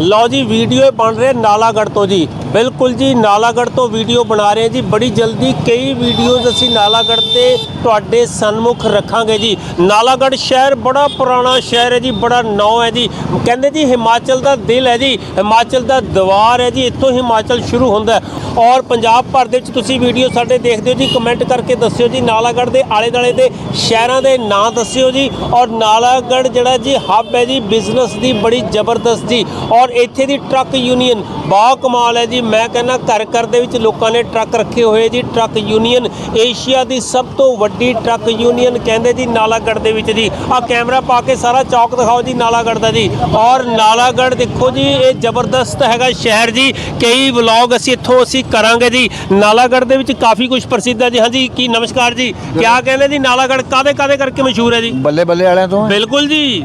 ਲਓ ਜੀ ਵੀਡੀਓ ਬਣ ਰਹੇ ਨਾਲਾਗੜ੍ਹ ਤੋਂ ਜੀ। ਬਿਲਕੁਲ ਜੀ, ਨਾਲਾਗੜ੍ਹ ਤੋਂ ਵੀਡੀਓ ਬਣਾ ਰਹੇ ਜੀ। ਬੜੀ ਜਲਦੀ ਕਈ ਵੀਡੀਓਜ਼ ਅਸੀਂ ਨਾਲਾਗੜ੍ਹ ਤੇ ਤੁਹਾਡੇ ਸਨਮੁਖ ਰੱਖਾਂਗੇ ਜੀ। ਨਾਲਾਗੜ੍ਹ ਸ਼ਹਿਰ ਬੜਾ ਪੁਰਾਣਾ ਸ਼ਹਿਰ ਹੈ ਜੀ, ਬੜਾ ਨੌ ਹੈ ਜੀ। ਕਹਿੰਦੇ ਜੀ, ਹਿਮਾਚਲ ਦਾ ਦਿਲ ਹੈ ਜੀ। ਹਿਮਾਚਲ ਦਾ ਦਵਾਰ ਹੈ ਜੀ। ਇੱਥੋਂ ਹਿਮਾਚਲ ਸ਼ੁਰੂ ਹੁੰਦਾ ਔਰ ਪੰਜਾਬ ਭਰ ਦੇ ਵਿੱਚ ਤੁਸੀਂ ਵੀਡੀਓ ਸਾਡੇ ਦੇਖਦੇ ਹੋ ਜੀ। ਕਮੈਂਟ ਕਰਕੇ ਦੱਸਿਓ ਜੀ। ਨਾਲਾਗੜ੍ਹ ਦੇ ਆਲੇ ਦੁਆਲੇ ਦੇ ਸ਼ਹਿਰਾਂ ਦੇ ਨਾਂ ਦੱਸਿਓ ਜੀ। ਔਰ ਨਾਲਾਗੜ੍ਹ ਜਿਹੜਾ ਜੀ ਹੱਬ ਹੈ ਜੀ। ਬਿਜ਼ਨਸ ਦੀ ਬੜੀ ਜ਼ਬਰਦਸਤ ਜੀ। ਔਰ ਇੱਥੇ ਦੀ ਟਰੱਕ ਯੂਨੀਅਨ ਬਾ ਕਮਾਲ ਹੈ ਜੀ। ਮੈਂ ਕਹਿੰਦਾ ਘਰ ਘਰ ਦੇ ਵਿੱਚ ਲੋਕਾਂ ਨੇ ਟਰੱਕ ਰੱਖੇ ਹੋਏ ਜੀ ਟਰੱਕ ਯੂਨੀਅਨ। ਏਸ਼ੀਆ ਦੀ ਸਭ ਤੋਂ ਵੱਡੀ ਟਰੱਕ ਯੂਨੀਅਨ ਕਹਿੰਦੇ ਜੀ ਨਾਲਾਗੜ੍ਹ ਦੇ ਵਿੱਚ ਜੀ। ਆ ਕੈਮਰਾ ਪਾ ਕੇ ਸਾਰਾ ਚੌਕ ਦਿਖਾਓ ਜੀ ਨਾਲਾਗੜ੍ਹ ਦਾ ਜੀ। ਔਰ ਨਾਲਾਗੜ੍ਹ ਦੇਖੋ ਜੀ ਇਹ ਜ਼ਬਰਦਸਤ ਹੈਗਾ ਸ਼ਹਿਰ ਜੀ। ਕਈ ਵਲੌਗ ਅਸੀਂ ਇੱਥੋਂ ਅਸੀਂ ਕਰਾਂਗੇ ਜੀ। ਨਾਲਾਗੜ੍ਹ ਦੇ ਵਿੱਚ ਕਾਫੀ ਕੁਝ ਪ੍ਰਸਿੱਧ ਹੈ ਜੀ। ਹਾਂਜੀ ਕੀ ਨਮਸਕਾਰ ਜੀ। ਕਿਆ ਕਹਿੰਦੇ ਜੀ ਨਾਲਾਗੜ੍ਹ ਕਾਦੇ ਕਾਦੇ ਕਰਕੇ ਮਸ਼ਹੂਰ ਹੈ ਜੀ? ਬੱਲੇ ਬੱਲੇ ਵਾਲਿਆਂ ਤੋਂ ਬਿਲਕੁਲ ਜੀ।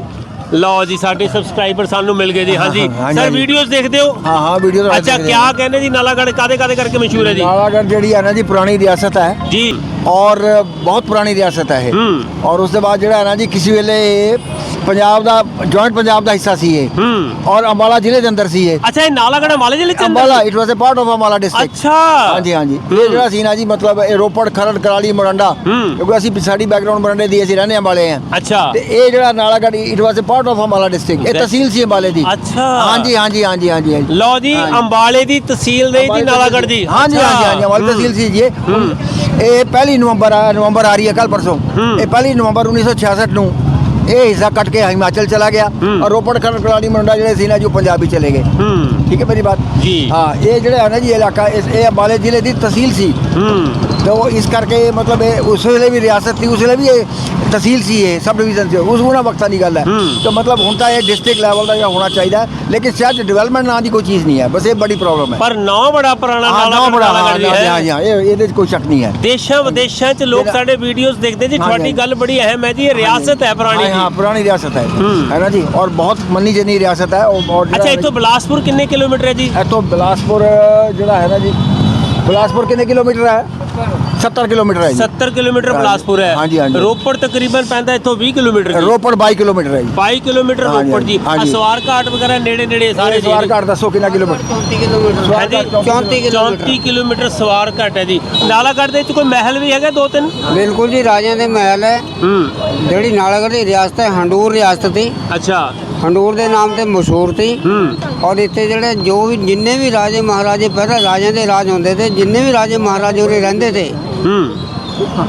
ਲਓ ਜੀ ਸਾਡੇ ਸਬਸਕ੍ਰਾਈਬਰ ਸਾਨੂੰ ਮਿਲ ਗਏ ਜੀ ਹਾਂਜੀ ਹਾਂਜੀ, ਸਰ ਹਾਂਜੀ। ਵੀਡੀਓਜ਼ ਦੇਖਦੇ ਹੋ ਹਾਂ ਹਾਂ ਵੀਡੀਓ ਤਾਂ ਅੱਛਾ देखते ਕਿਆ हैं। ਕਹਿੰਦੇ ਜੀ ਨਾਲਾਗੜ੍ਹ ਕਾਦੇ ਕਾਦੇ ਕਰਕੇ ਮਸ਼ਹੂਰ ਹੈ ਜੀ नालागढ़ ਜਿਹੜੀ ਹੈ ਨਾ ਜੀ ਪੁਰਾਣੀ ਰਿਆਸਤ ਹੈ ਜੀ ਔਰ ਬਹੁਤ ਪੁਰਾਣੀ ਰਿਆਸਤ ਹੈ ਇਹ ਹੂੰ ਔਰ ਉਸ ਦੇ ਬਾਅਦ ਜਿਹੜਾ ਹੈ ਨਾ ਜੀ ਕਿਸੇ ਵੇਲੇ ਇਹ ਪੰਜਾਬ ਦਾ ਜੁਆਇੰਟ ਪੰਜਾਬ ਦਾ ਹਿੱਸਾ ਸੀ ਇਹ। ਹੂੰ। ਔਰ ਅੰਬਾਲਾ ਜ਼ਿਲ੍ਹੇ ਦੇ ਅੰਦਰ ਸੀ ਇਹ। ਅੱਛਾ ਇਹ ਨਾਲਾਗੜ੍ਹ ਅੰਬਾਲਾ ਜ਼ਿਲ੍ਹੇ ਚ? Ambala it was a part of Ambala district ਅੱਛਾ। ਹਾਂਜੀ ਹਾਂਜੀ। ਇਹ ਜਿਹੜਾ ਸੀ ਨਾ ਜੀ ਮਤਲਬ ਇਹ ਰੋਪੜ ਖਰੜ ਕਰਾਲੀ ਮੋਰੰਡਾ। ਕਿਉਂਕਿ ਅਸੀਂ ਸਾਡੀ ਬੈਕਗ੍ਰਾਉਂਡ ਮੋਰੰਡੇ ਦੀ ਅਸੀਂ ਰਹਿਣੇ ਅੰਬਾਲੇ ਆ। ਅੱਛਾ। ਤੇ ਇਹ ਜਿਹੜਾ Nalagarh it was a part of Ambala district ਇਹ ਤਹਿਸੀਲ ਸੀ ਅੰਬਾਲੇ ਦੀ। ਅੱਛਾ। ਹਾਂਜੀ ਹਾਂਜੀ ਹਾਂਜੀ ਹਾਂਜੀ ਲਓ ਜੀ। ਅੰਬਾਲੇ ਦੀ ਤਹਿਸੀਲ ਦੇ ਜੀ ਨਾਲਾਗੜ੍ਹ ਦੀ ਹਾਂਜੀ। ਹਾਂਜੀ ਹਾਂਜੀ ਅੰਬਾਲਾ ਤਹਿਸੀਲ ਸੀ ਜੀ ਇਹ। ਪਹਿਲੀ ਨਵੰਬਰ ਆ ਨਵੰਬਰ ਆ ਰਹੀ ਹੈ ਕੱਲ ਪਰਸੋਂ। ਇਹ ਪਹਿਲੀ ਨਵੰਬਰ 1966 ਨੂੰ ਇਹ ਹਿੱਸਾ ਕੱਟ ਕੇ ਹਿਮਾਚਲ ਚਲਾ ਗਿਆ। ਔਰ ਰੋਪੜ ਖਰੜ ਕਲਾੜੀ ਮੰਡਾ ਜਿਹੜੇ ਸੀ ਨਾ ਜੀ ਪੰਜਾਬੀ ਚਲੇ ਗਏ। ਠੀਕ ਹੈ ਮੇਰੀ ਬਾਤ? ਜੀ। ਹਾਂ ਇਹ ਜਿਹੜਾ ਹੈ ਨਾ ਜੀ ਇਲਾਕਾ ਇਸ ਇਹ ਅੰਬਾਲੇ ਜ਼ਿਲ੍ਹੇ ਦੀ ਤਹਿਸੀਲ ਸੀ। ਹੂੰ ਤੇ ਉਹ ਇਸ ਕਰਕੇ ਮਤਲਬ ਇਹ ਉਸ ਵੇਲੇ ਵੀ ਰਿਆਸਤ ਸੀ ਉਸ ਵੇਲੇ ਵੀ ਇਹ ਤਹਿਸੀਲ ਸੀ ਇਹ ਸਬ ਡਿਵੀਜ਼ਨ ਸੀ ਉਸ ਉਹਨਾਂ ਵਕਤਾਂ ਦੀ ਗੱਲ ਹੈ ਹੂੰ। ਤਾਂ ਮਤਲਬ ਹੁਣ ਤਾਂ ਇਹ ਡਿਸਟ੍ਰਿਕਟ ਲੈਵਲ ਦਾ ਜਿਹੜਾ ਹੋਣਾ ਚਾਹੀਦਾ ਹੈ, ਲੇਕਿਨ ਸ਼ਾਇਦ ਡਿਵੈਲਪਮੈਂਟ ਨਾਂ ਦੀ ਕੋਈ ਚੀਜ਼ ਨਹੀਂ ਹੈ ਬਸ ਇਹ ਬੜੀ ਪ੍ਰੋਬਲਮ ਹੈ ਪਰ ਨਾਂ ਬੜਾ ਪੁਰਾਣਾ ਹਾਂ ਨਾ ਨਾਲਾਗੜ੍ਹ ਬੜਾ ਨਾਲਾਗੜ੍ਹ ਦੀ ਹਾਂ ਹੈ ਹਾਂ ਹਾਂ ਇਹ ਇਹਦੇ 'ਚ ਕੋਈ ਸ਼ੱਕ ਨਹੀਂ ਹੈ ਦੇਸ਼ਾਂ ਵਿਦੇਸ਼ਾਂ 'ਚ ਲੋਕ ਜਿਹੜਾ- ਸਾਡੇ ਵੀਡੀਓਜ਼ ਦੇਖਦੇ ਜੀ ਹਾਂਜੀ, ਤੁਹਾਡੀ ਹਾਂਜੀ। ਗੱਲ ਬੜੀ ਅਹਿਮ ਹੈ ਜੀ ਇਹ ਰਿਆਸਤ ਹੈ ਪੁਰਾਣੀ हाँ, हाँ ਜੀ पुरानी रियासत है हम्म। है ना जी और बहुत मनी जनी रियासत है और और ਅੱਛਾ ਇੱਥੋਂ ਬਿਲਾਸਪੁਰ ਕਿੰਨੇ ਕਿਲੋਮੀਟਰ ਹੈ ਜੀ तो बिलासपुर ਜਿਹੜਾ ਹੈ ਨਾ ਜੀ ਬਿਲਾਸਪੁਰ ਕਿੰਨੇ ਕਿਲੋਮੀਟਰ ਹੈ? 70 ਕਿਲੋਮੀਟਰ ਹੈ ਜੀ। 70 ਕਿਲੋਮੀਟਰ ਬਿਲਾਸਪੁਰ ਹੈ। ਹਾਂਜੀ, ਹਾਂਜੀ। ਰੋਪੜ ਤਕਰੀਬਨ ਪੈਂਦਾ ਇੱਥੋਂ 20 ਕਿਲੋਮੀਟਰ ਜੀ। ਰੋਪੜ 22 ਕਿਲੋਮੀਟਰ ਹੈ ਜੀ। 22 ਕਿਲੋਮੀਟਰ ਹਾਂਜੀ, ਰੋਪੜ ਜੀ। ਹਾਂਜੀ। ਅਸਵਾਰ ਘਾਟ ਵਗੈਰਾ ਨੇੜੇ ਨੇੜੇ ਸਾਰੇ ਜੀ ਸਵਾਰ ਘਾਟ ਦੱਸੋ ਕਿੰਨਾ ਕਿਲੋਮੀਟਰ? 34 ਕਿਲੋਮੀਟਰ। ਹਾਂਜੀ 34 34 ਕਿਲੋਮੀਟਰ। ਸਵਾਰ ਘਾਟ ਹੈ ਜੀ। ਨਾਲਾਗੜ੍ਹ ਦੇ ਵਿੱਚ ਕੋਈ ਮਹਿਲ ਵੀ ਹੈਗਾ ਦੋ ਤਿੰਨ? ਬਿਲਕੁਲ ਜੀ ਰਾਜਿਆਂ ਦੇ ਮਹਿਲ ਹੈ। ਹੂੰ। ਜਿਹੜੀ ਨਾਲਾਗੜ੍ਹ ਦੀ ਰਿਆਸਤ ਹੈ ਹੰਡੂਰ ਰਿਆਸਤ ਸੀ ਅੱਛਾ। ਖੰਡੂਰ ਦੇ ਨਾਮ ਤੇ ਮਸ਼ਹੂਰ ਸੀ। ਔਰ ਇੱਥੇ ਜਿਹੜੇ ਜੋ ਵੀ ਜਿੰਨੇ ਵੀ ਰਾਜੇ ਮਹਾਰਾਜੇ ਪਹਿਲਾਂ ਰਾਜਿਆਂ ਦੇ ਰਾਜ ਹੁੰਦੇ ਤੇ ਜਿੰਨੇ ਵੀ ਰਾਜੇ ਮਹਾਰਾਜੇ ਉਰੇ ਰਹਿੰਦੇ ਤੇ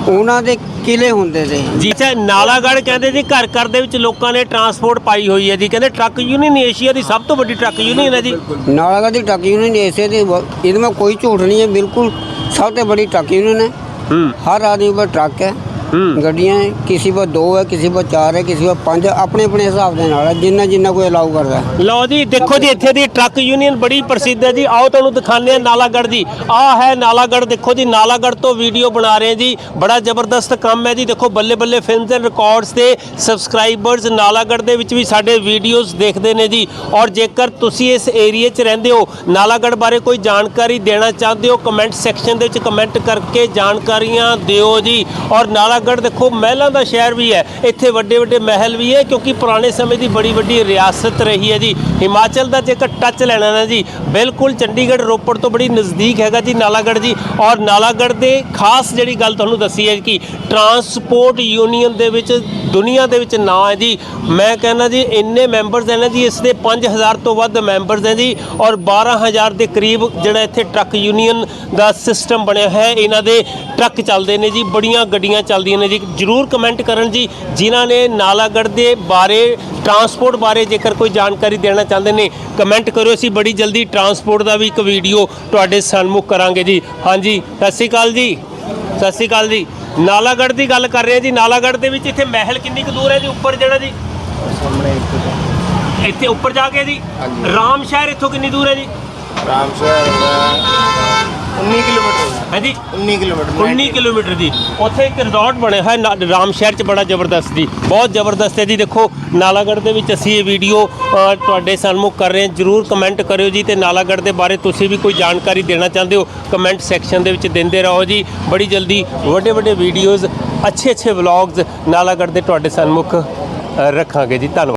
ਉਹਨਾਂ ਦੇ ਕਿਲੇ ਹੁੰਦੇ ਤੇ। ਜਿੱਥੇ ਨਾਲਾਗੜ ਕਹਿੰਦੇ ਜੀ ਘਰ ਘਰ ਦੇ ਵਿੱਚ ਲੋਕਾਂ ਨੇ ਟਰਾਂਸਪੋਰਟ ਪਾਈ ਹੋਈ ਹੈ ਜੀ। ਕਹਿੰਦੇ ਟਰੱਕ ਯੂਨੀਅਨ ਏਸ਼ੀਆ ਦੀ ਸਭ ਤੋਂ ਵੱਡੀ ਟਰੱਕ ਯੂਨੀਅਨ ਹੈ ਜੀ। ਨਾਲਾਗੜ ਦੀ ਟਰੱਕ ਯੂਨੀਅਨ ਏਸ਼ੀਆ ਦੀ ਇਹਦੇ ਵਿੱਚ ਕੋਈ ਝੂਠ ਨਹੀਂ ਹੈ ਬਿਲਕੁਲ ਸਭ ਤੋਂ ਵੱਡੀ ਟਰੱਕ ਯੂਨੀਅਨ ਹੈ। ਹਰ ਆਦਮੀ ਕੋਲ ਟਰੱਕ ਹੈ। ਗੱਡੀਆਂ ਹੈ ਕਿਸੇ ਪਰ ਦੋ ਹੈ ਕਿਸੇ ਪਰ ਚਾਰ ਹੈ ਕਿਸੇ ਪਰ ਪੰਜ ਆਪਣੇ ਆਪਣੇ ਹਿਸਾਬ ਦੇ ਨਾਲ ਹੈ ਜਿੰਨਾ ਜਿੰਨਾ ਕੋਈ ਅਲਾਉ ਕਰਦਾ ਹੈ। ਲਓ ਜੀ ਦੇਖੋ ਜੀ ਇੱਥੇ ਦੀ ਟਰੱਕ ਯੂਨੀਅਨ ਬੜੀ ਪ੍ਰਸਿੱਧ ਹੈ ਜੀ। ਆਓ ਤੁਹਾਨੂੰ ਦਿਖਾਉਂਦੇ ਹਾਂ ਨਾਲਾਗੜ੍ਹ ਦੀ। ਆਹ ਹੈ ਨਾਲਾਗੜ੍ਹ ਦੇਖੋ ਜੀ ਨਾਲਾਗੜ੍ਹ ਤੋਂ ਵੀਡੀਓ ਬਣਾ ਰਹੇ ਹਾਂ ਜੀ। ਬੜਾ ਜ਼ਬਰਦਸਤ ਕੰਮ ਹੈ ਜੀ। ਦੇਖੋ Balle Balle films and records ਦੇ ਸਬਸਕ੍ਰਾਈਬਰਸ ਨਾਲਾਗੜ੍ਹ ਦੇ ਵਿੱਚ ਵੀ ਸਾਡੇ ਵੀਡੀਓਜ਼ ਦੇਖਦੇ ਨੇ ਜੀ। ਔਰ ਜੇਕਰ ਤੁਸੀਂ ਇਸ ਏਰੀਆ 'ਚ ਰਹਿੰਦੇ ਹੋ ਨਾਲਾਗੜ੍ਹ ਬਾਰੇ ਕੋਈ ਜਾਣਕਾਰੀ ਦੇਣਾ ਚਾਹੁੰਦੇ ਹੋ ਕਮੈਂਟ ਸੈਕਸ਼ਨ ਦੇ ਵਿੱਚ ਕਮੈਂਟ ਕਰਕੇ ਜਾਣਕਾਰੀਆਂ ਦਿਓ ਜੀ। ਔਰ ਨਾਲਾਗੜ੍ਹ ਦੇਖੋ, ਮਹਿਲਾਂ ਦਾ ਸ਼ਹਿਰ ਵੀ ਹੈ। ਇੱਥੇ ਵੱਡੇ ਵੱਡੇ ਮਹਿਲ ਵੀ ਹੈ, ਕਿਉਂਕਿ ਪੁਰਾਣੇ ਸਮੇਂ ਦੀ ਬੜੀ ਵੱਡੀ ਰਿਆਸਤ ਰਹੀ ਹੈ ਜੀ। ਹਿਮਾਚਲ ਦਾ ਜੇਕਰ ਟੱਚ ਲੈਣਾ ਨਾ ਜੀ, ਬਿਲਕੁਲ ਚੰਡੀਗੜ੍ਹ ਰੋਪੜ ਤੋਂ ਬੜੀ ਨਜ਼ਦੀਕ ਹੈਗਾ ਜੀ ਨਾਲਾਗੜ੍ਹ ਜੀ। ਔਰ ਨਾਲਾਗੜ੍ਹ ਦੇ ਖਾਸ ਜਿਹੜੀ ਗੱਲ ਤੁਹਾਨੂੰ ਦੱਸੀ ਹੈ ਕਿ ਟਰਾਂਸਪੋਰਟ ਯੂਨੀਅਨ ਦੇ ਵਿੱਚ, ਦੁਨੀਆ ਦੇ ਵਿੱਚ ਨਾਂ ਹੈ ਜੀ। ਮੈਂ ਕਹਿੰਦਾ ਜੀ, ਇੰਨੇ ਮੈਂਬਰਸ ਹੈ ਨਾ ਜੀ, ਇਸ ਦੇ 5000 ਤੋਂ ਵੱਧ ਮੈਂਬਰਸ ਹੈ ਜੀ। ਔਰ 12000 ਦੇ ਕਰੀਬ ਜਿਹੜਾ ਇੱਥੇ ਟਰੱਕ ਯੂਨੀਅਨ ਦਾ ਸਿਸਟਮ ਬਣਿਆ ਹੈ, ਇਹਨਾਂ ਦੇ ਟਰੱਕ ਚੱਲਦੇ ਨੇ ਜੀ, ਬੜੀਆਂ ਗੱਡੀਆਂ ਚੱਲ ਚੱਲਦੀਆਂ ਨੇ ਜੀ। ਜਰੂਰ ਕਮੈਂਟ ਕਰਨ ਜੀ। ਜਿਨ੍ਹਾਂ ਨੇ ਨਾਲਾਗੜ੍ਹ ਦੇ ਬਾਰੇ ਟਰਾਂਸਪੋਰਟ ਬਾਰੇ ਜੇਕਰ ਕੋਈ ਜਾਣਕਾਰੀ ਦੇਣਾ ਚਾਹੁੰਦੇ ਨੇ ਕਮੈਂਟ ਕਰੋ ਅਸੀਂ ਬੜੀ ਜਲਦੀ ਟਰਾਂਸਪੋਰਟ ਦਾ ਵੀ ਇੱਕ ਵੀਡੀਓ ਤੁਹਾਡੇ ਸਾਹਮਣੇ ਕਰਾਂਗੇ ਜੀ। ਹਾਂਜੀ ਸਤਿ ਸ਼੍ਰੀ ਅਕਾਲ ਜੀ। ਸਤਿ ਸ਼੍ਰੀ ਅਕਾਲ ਜੀ। ਨਾਲਾਗੜ੍ਹ ਦੀ ਗੱਲ ਕਰ ਰਹੇ ਜੀ। ਨਾਲਾਗੜ੍ਹ ਦੇ ਵਿੱਚ ਇੱਥੇ ਮਹਿਲ ਕਿੰਨੀ ਕੁ ਦੂਰ ਹੈ ਜੀ? ਉੱਪਰ ਜਿਹੜਾ ਜੀ? ਇੱਥੇ ਉੱਪਰ ਜਾ ਕੇ ਜੀ? ਰਾਮ ਸ਼ਹਿਰ ਇੱਥੋਂ ਕਿੰਨੀ ਦੂਰ ਹੈ ਜੀ? ਰਾਮ ਸ਼ਹਿਰ 19 ਕਿਲੋਮੀਟਰ ਹੈ ਜੀ 19 ਕਿਲੋਮੀਟਰ 19 ਕਿਲੋਮੀਟਰ ਦੀ। ਉੱਥੇ ਇੱਕ ਰਿਜ਼ੋਰਟ ਬਣਿਆ ਹੈ ਨਾ- ਰਾਮ ਸ਼ਹਿਰ ਚ ਬੜਾ ਜ਼ਬਰਦਸਤ ਜੀ। ਬਹੁਤ ਜ਼ਬਰਦਸਤ ਹੈ ਜੀ। ਦੇਖੋ ਨਾਲਾਗੜ੍ਹ ਦੇ ਵਿੱਚ ਅਸੀਂ ਇਹ ਵੀਡੀਓ ਤੁਹਾਡੇ ਸਾਹਮਣੇ ਕਰ ਰਹੇ ਹਾਂ। ਜਰੂਰ ਕਮੈਂਟ ਕਰਿਓ ਜੀ ਤੇ ਨਾਲਾਗੜ੍ਹ ਦੇ ਬਾਰੇ ਤੁਸੀਂ ਵੀ ਕੋਈ ਜਾਣਕਾਰੀ ਦੇਣਾ ਚਾਹੁੰਦੇ ਹੋ ਕਮੈਂਟ ਸੈਕਸ਼ਨ ਦੇ ਵਿੱਚ ਦਿੰਦੇ ਰਹੋ ਜੀ। ਬੜੀ ਜਲਦੀ ਵੱਡੇ ਵੱਡੇ ਵੀਡੀਓਜ਼ ਅੱਛੇ ਅੱਛੇ ਵਲੌਗਸ ਨਾਲਾਗੜ੍ਹ ਦੇ ਤੁਹਾਡੇ ਸਾਹਮਣੇ ਰੱਖਾਂਗੇ ਜੀ। ਧੰਨਵਾਦ।